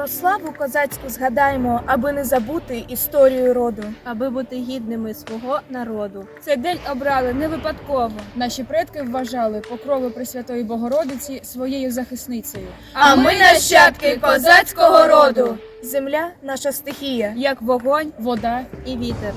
Про славу козацьку згадаємо, аби не забути історію роду. аби бути гідними свого народу. Цей день обрали не випадково. Наші предки вважали покрови Пресвятої Богородиці своєю захисницею. А ми нащадки козацького роду. Земля наша стихія. як вогонь, вода і вітер.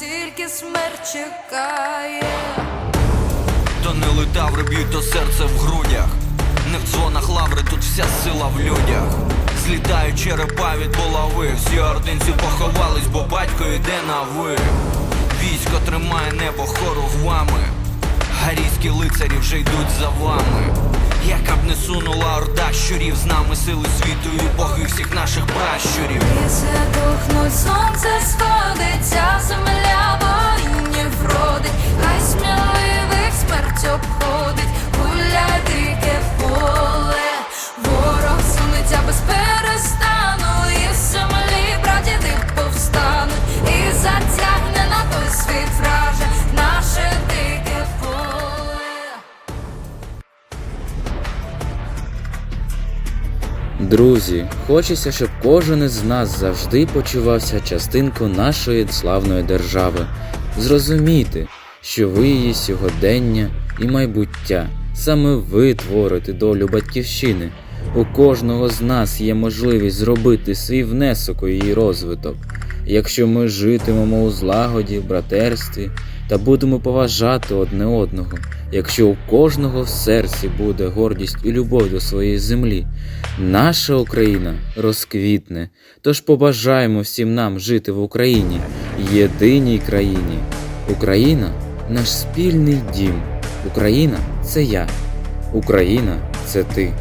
Тільки смерть чекає. То не летаври б'ють то серце в грудях. Не в дзвонах лаври, тут вся сила в людях. Злітають черепа від булави. Всі ординці поховались, бо батько йде на ви. Військо тримає небо хоругвами. Гарійські лицарі вже йдуть за вами. Яка б не сунула орда щурів, з нами сили світу і боги всіх наших пращурів. Друзі, хочеться, щоб кожен із нас завжди почувався частинкою нашої славної держави. Зрозумійте, що ви її сьогодення і майбуття. Саме ви творите долю батьківщини. У кожного з нас є можливість зробити свій внесок у її розвиток. Якщо ми житимемо у злагоді, братерстві та будемо поважати одне одного, якщо у кожного в серці буде гордість і любов до своєї землі, наша Україна розквітне. Тож побажаємо всім нам жити в Україні, єдиній країні. Україна наш спільний дім. Україна це я. Україна це ти.